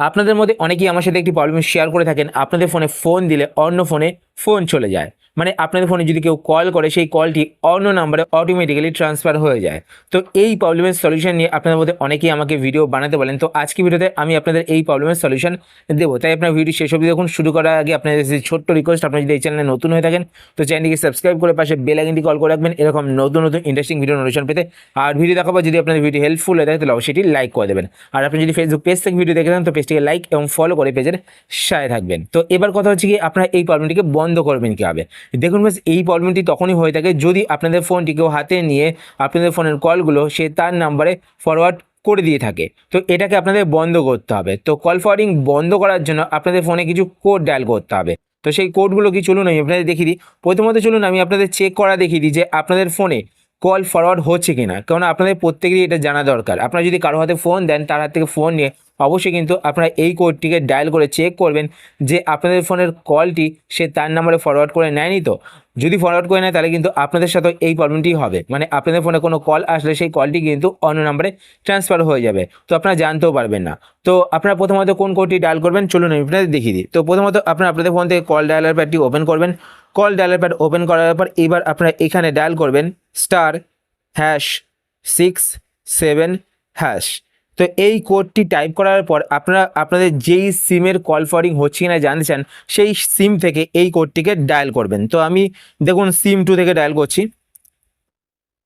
আপনাদের মধ্যে অনেকেই আমার সাথে একটি প্রবলেম শেয়ার করে থাকেন। আপনাদের ফোনে ফোন দিলে অন্য ফোনে ফোন চলে যায়। মানে আপনাদের ফোনে যদি কেউ কল করে, সেই কলটি অন্য নাম্বারে অটোমেটিক্যালি ট্রান্সফার হয়ে যায়। তো এই প্রবলেমের সলিউশন নিয়ে আপনাদের মধ্যে অনেকেই আমাকে ভিডিও বানাতে বলেন। তো আজকে ভিডিওতে আমি আপনাদের এই প্রবলেমের সলিউশন দেবো। তাই আপনার ভিডিও শেষ অবধি দেখুন। শুরু করার আগে আপনাদের কাছে ছোট্ট রিকোয়েস্ট আপনার যদি এই চ্যানেলে নতুন হয়ে থাকেন, তো চ্যানেলটিকে সাবস্ক্রাইব করে পাশে বেল আইকনটি কল করে রাখবেন। এরকম নতুন নতুন ইন্টারেস্টিং ভিডিও নোটিফিকেশন পেতে। আর ভিডিও দেখাবো, যদি আপনাদের ভিডিও হেল্পফুল হয়ে থাকে, তাহলে এটি লাইক করে দেবেন। আর আপনি যদি ফেসবুক পেজ থেকে ভিডিও দেখে থাকেন, তো পেজটিকে লাইক এবং ফলো করে পেজের সাথে থাকবেন। তো এবার কথা হচ্ছে কি আপনারা এই প্রবলেমটিকে বন্ধ করবেন কীভাবে দেখুন বাস এই প্রবলেমটি তখনই হয়ে থাকে যদি আপনাদের ফোনটি কেউ হাতে নিয়ে আপনাদের ফোনের কলগুলো সে তার নাম্বারে ফরওয়ার্ড করে দিয়ে থাকে। তো এটাকে আপনাদের বন্ধ করতে হবে। তো কল ফরওয়ার্ডিং বন্ধ করার জন্য আপনাদের ফোনে কিছু কোড ডায়াল করতে হবে। তো সেই কোডগুলো কি চলুন আমি আপনাদের দেখিয়ে দিই। প্রথমত চলুন আমি আপনাদের চেক করা দেখিয়ে দিই যে আপনাদের ফোনে কল ফরওয়ার্ড হচ্ছে কি না কারণ আপনাদের প্রত্যেকেরই এটা জানা দরকার। আপনারা যদি কারও হাতে ফোন দেন, তার হাত থেকে ফোন নিয়ে অবশ্যই কিন্তু আপনারা এই কোডটিকে ডায়াল করে চেক করবেন যে আপনাদের ফোনের কলটি সে তার নাম্বারে ফরওয়ার্ড করে নেয়নি তো। যদি ফরওয়ার্ড করে নেয়, তাহলে কিন্তু আপনাদের সাথে এই প্রবলেমটি হবে। মানে আপনাদের ফোনে কোনো কল আসলে সেই কলটি কিন্তু অন্য নাম্বারে ট্রান্সফার হয়ে যাবে। তো আপনারা জানতেও পারবেন না। তো আপনারা প্রথমত কোন কোডটি ডায়াল করবেন, চলুন আমি আপনাদের দেখিয়ে দিই। তো প্রথমত আপনারা আপনাদের ফোন থেকে কল ডায়ালার প্যাডটি ওপেন করবেন। কল ডায়ালার প্যাড ওপেন করার পর এবার আপনারা এখানে ডায়াল করবেন star hash six seven hash তো এই কোডটি টাইপ করার পর আপনারা, আপনাদের যেই সিমের কল ফরিং হচ্ছে কিনা জানতে চান, সেই সিম থেকে এই কোডটিকে ডায়াল করবেন। তো আমি দেখুন সিম টু থেকে ডায়াল করছি।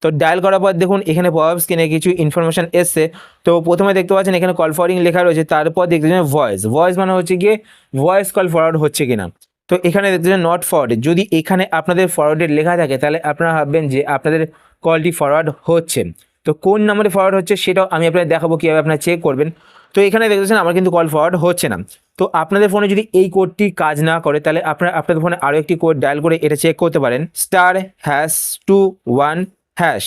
তো ডায়াল করার পর দেখুন এখানে পপ স্ক্রিনে কিছু ইনফরমেশন এসছে। তো প্রথমে দেখতে পাচ্ছেন এখানে কল ফরিং লেখা রয়েছে, তারপর দেখতে পাচ্ছেন ভয়েস ভয়েস মানে হচ্ছে গিয়ে ভয়েস কল ফরওয়ার্ড হচ্ছে কিনা। তো এখানে দেখতে পাচ্ছেন নট ফরওয়ার্ডেড যদি এখানে আপনাদের ফরওয়ার্ডেড লেখা থাকে, তাহলে আপনারা ভাববেন যে আপনাদের কলটি ফরওয়ার্ড হচ্ছে। তো কোন নাম্বারে ফরওয়ার্ড হচ্ছে সেটাও আমি আপনাদের দেখাবো কীভাবে আপনারা চেক করবেন। তো এখানে দেখতেছেন আমার কিন্তু কল ফরওয়ার্ড হচ্ছে না। তো আপনাদের ফোনে যদি এই কোডটি কাজ না করে, তাহলে আপনারা আপনাদের ফোনে আরও একটি কোড ডায়াল করে এটা চেক করতে পারেন। Star hash two one hash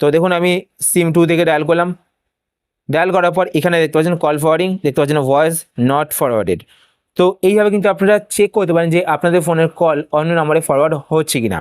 তো দেখুন আমি সিম টু থেকে ডায়াল করলাম। ডায়াল করার পর এখানে দেখতে পাচ্ছেন কল ফরওয়ার্ডিং দেখতে পাচ্ছেন ভয়েস নট ফরওয়ার্ডেড তো এইভাবে কিন্তু আপনারা চেক করতে পারেন যে আপনাদের ফোনের কল অন্য নাম্বারে ফরওয়ার্ড হচ্ছে কি না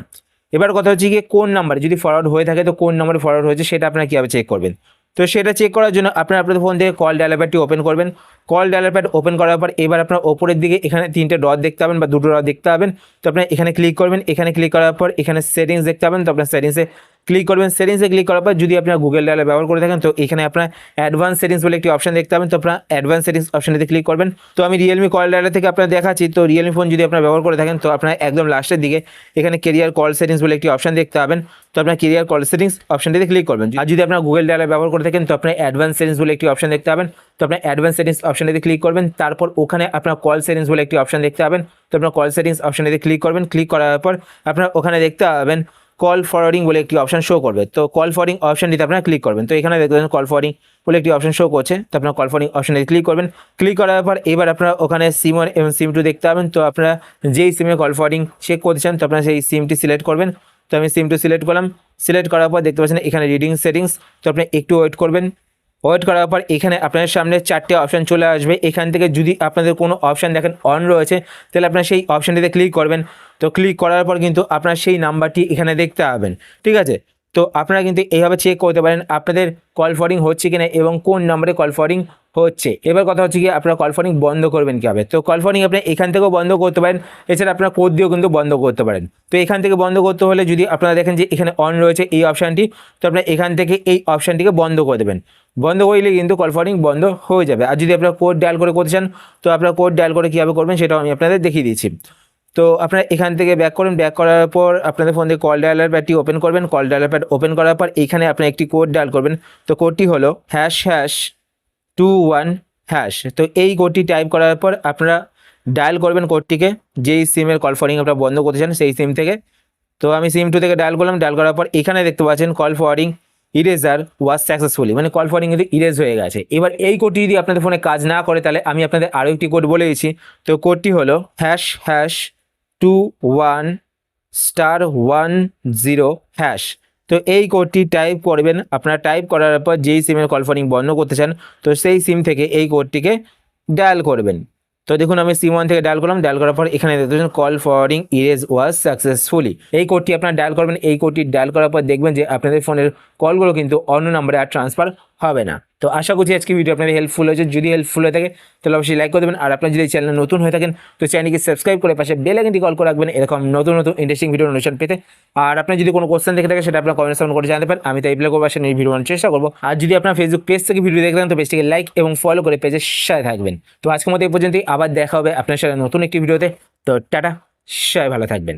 এবার কথা হচ্ছে গিয়ে কোন নাম্বারে? যদি ফরওয়ার্ড হয়ে থাকে তো কোন নাম্বারে ফরওয়ার্ড হয়েছে সেটা আপনারা কীভাবে চেক করবেন? তো সেটা চেক করার জন্য আপনারা আপনাদের ফোন থেকে কল ডায়ালার প্যাডটি ওপেন করবেন। কল ডায়ালার প্যাড ওপেন করার পর এবার আপনার ওপরের দিকে এখানে তিনটে ডট দেখতে পাবেন বা দুটো ডট দেখতে পাবেন। তো আপনার এখানে ক্লিক করবেন। এখানে ক্লিক করার পর এখানে সেটিংস দেখতে পাবেন। তো আপনার সেটিংসে ক্লিক করবেন সেটিংসে ক্লিক করার পর যদি আপনার গুগল ডায়ালার ব্যবহার করে থাকেন, তো এখানে আপনার অ্যাডভান্স সেটিংস বলে একটি অপশন দেখতে পাবেন। তো আপনার অ্যাডভান্স সেটিংস অপশনটিতে ক্লিক করবেন। তো আমি রিয়েলমি কল ডায়ালার থেকে আপনার দেখাচ্ছি। তো রিয়েলমি ফোন যদি আপনার ব্যবহার করে থাকেন, তো আপনার একদম লাস্টের দিকে এখানে কেরিয়ার কল সেটিংস বলে একটি অপশন দেখতে পাবেন। তো আপনার কেরিয়ার কল সেটিংস অপশনটিতে ক্লিক করবেন। আর যদি আপনার গুগল ডায়ালার ব্যবহার করে থাকেন, তো আপনার অ্যাডভান্স সেটিংস বলে একটি অপশন দেখতে পাবেন। তো আপনার অ্যাডভান্স সেটিংস অপশনটিতে ক্লিক করবেন। তারপর ওখানে আপনার কল সেটিংস বলে একটি অপশন দেখতে পাবেন। তো আপনার কল সেটিংস অপশনটিতে ক্লিক করবেন। ক্লিক করার পর আপনার ওখানে দেখতে পাবেন কল ফরওয়ার্ডিং বলে একটি অপশন শো করবে। তো কল ফরওয়ার্ডিং অপশনটিতে আপনারা ক্লিক করবেন। তো এখানে দেখবেন কল ফরওয়ার্ডিং বলে একটি অপশন শো করছে। তো আপনার কল ফরওয়ার্ডিং অপশনে ক্লিক করবেন। ক্লিক করার পর এবার আপনারা ওখানে সিম ওয়ান এবং সিম টু দেখতে পাবেন। তো আপনারা যেই সিমে কল ফরওয়ার্ডিং চেক করতে চান, তো আপনারা সেই সিমটি সিলেক্ট করবেন। তো আমি সিম টু সিলেক্ট করলাম। সিলেক্ট করার পর দেখতে পাচ্ছেন এখানে রিডিং সেটিংস তো আপনি একটু ওয়েট করবেন। ওয়েট করার পর এখানে আপনাদের সামনে চারটে অপশান চলে আসবে। এখান থেকে যদি আপনাদের কোনো অপশান দেখেন অন রয়েছে, তাহলে আপনারা সেই অপশানটিতে ক্লিক করবেন। তো ক্লিক করার পর কিন্তু আপনার সেই নাম্বারটি এখানে দেখতে পাবেন, ঠিক আছে? তো আপনারা কিন্তু এইভাবে চেক করতে পারেন আপনাদের কল ফরিং হচ্ছে কিনা এবং কোন নাম্বারে কল ফরিং হচ্ছে। এবার কথা হচ্ছে কি আপনারা কল ফরিং বন্ধ করবেন কীভাবে? তো কল ফরিং আপনি এখান থেকেও বন্ধ করতে পারেন, এছাড়া আপনার কোড দিয়েও কিন্তু বন্ধ করতে পারেন। তো এখান থেকে বন্ধ করতে হলে যদি আপনারা দেখেন যে এখানে অন রয়েছে এই অপশানটি তো আপনারা এখান থেকে এই অপশানটিকে বন্ধ করে দেবেন। বন্ধ করলে কিন্তু কল ফরিং বন্ধ হয়ে যাবে। আর যদি আপনারা কোড ডায়াল করে করতে চান, তো আপনারা কোড ডায়াল করে কীভাবে করবেন সেটাও আমি আপনাদের দেখিয়ে দিচ্ছি তো আপনারা এখান থেকে ব্যাক করুন। ব্যাক করার পর আপনাদের ফোন থেকে কল ডায়ালার প্যাডটি ওপেন করবেন। কল ডায়ালার প্যাড ওপেন করার পর এখানে আপনার একটি কোড ডায়াল করবেন। তো কোডটি হলো hash hash two one hash তো এই কোডটি টাইপ করার পর আপনারা ডায়াল করবেন কোডটিকে যেই সিমের কল ফরিং আপনারা বন্ধ করতে চান সেই সিম থেকে। তো আমি সিম টু থেকে ডায়াল করলাম। ডায়াল করার পর এখানে দেখতে পাচ্ছেন call forwarding erasure was successfully মানে কল ফরওয়ার্ডিং কিন্তু ইরেজ হয়ে গেছে। এবার এই কোডটি যদি আপনাদের ফোনে কাজ না করে তাহলে আমি আপনাদের আরও একটি কোড বলে দিচ্ছি। তো কোডটি হলো hash hash two one star one zero hash. তো এই কোডটি টাইপ করবেন। আপনারা টাইপ করার পর যেই সিমের কল ফরিং বন্ধ করতে চান, তো সেই সিম থেকে এই কোডটিকে ডায়াল করবেন। তো দেখুন, আমি সিম ওয়ান থেকে ডায়াল করলাম। ডায়াল করার পর এখানে দেখতে পাচ্ছেন call forwarding erase was successfully এই কোডটি আপনারা ডায়াল করবেন। এই কোডটি ডায়াল করার পর দেখবেন যে আপনাদের ফোনের কলগুলো কিন্তু অন্য নাম্বারে আর ট্রান্সফার হবে না। তো আশা করছি আজকে ভিডিও আপনাদের হেল্পফুল হয়েছে। যদি হেল্পফুল হয়ে থাকে, তাহলে অবশ্যই লাইক করে দেবেন। আর আপনার যদি চ্যানেল নতুন হয়ে থাকেন, তো চ্যানেলকে সাবস্ক্রাইব করে পাশে বেল আইকনটি কল করে রাখবেন। এরকম নতুন নতুন ইন্টারেস্টিং ভিডিও অনুষ্ঠান পেতে। আর আপনার যদি কোনো কোশ্চেন দেখে থাকে সেটা আপনার কমেন্ট সেকশন করে জানতে পারেন। আমি তাই রিপ্লাই করব সেই ভিডিও বানানোর চেষ্টা করব। আর যদি আপনার ফেসবুক পেজ থেকে ভিডিও দেখতেন তো পেজটিকে লাইক এবং ফলো করে পেজের সাথে থাকবেন। তো আজকের মতো এই পর্যন্তই। আবার দেখা হবে আপনার সাথে নতুন একটি ভিডিওতে তো টাটা, সবাই ভালো থাকবেন।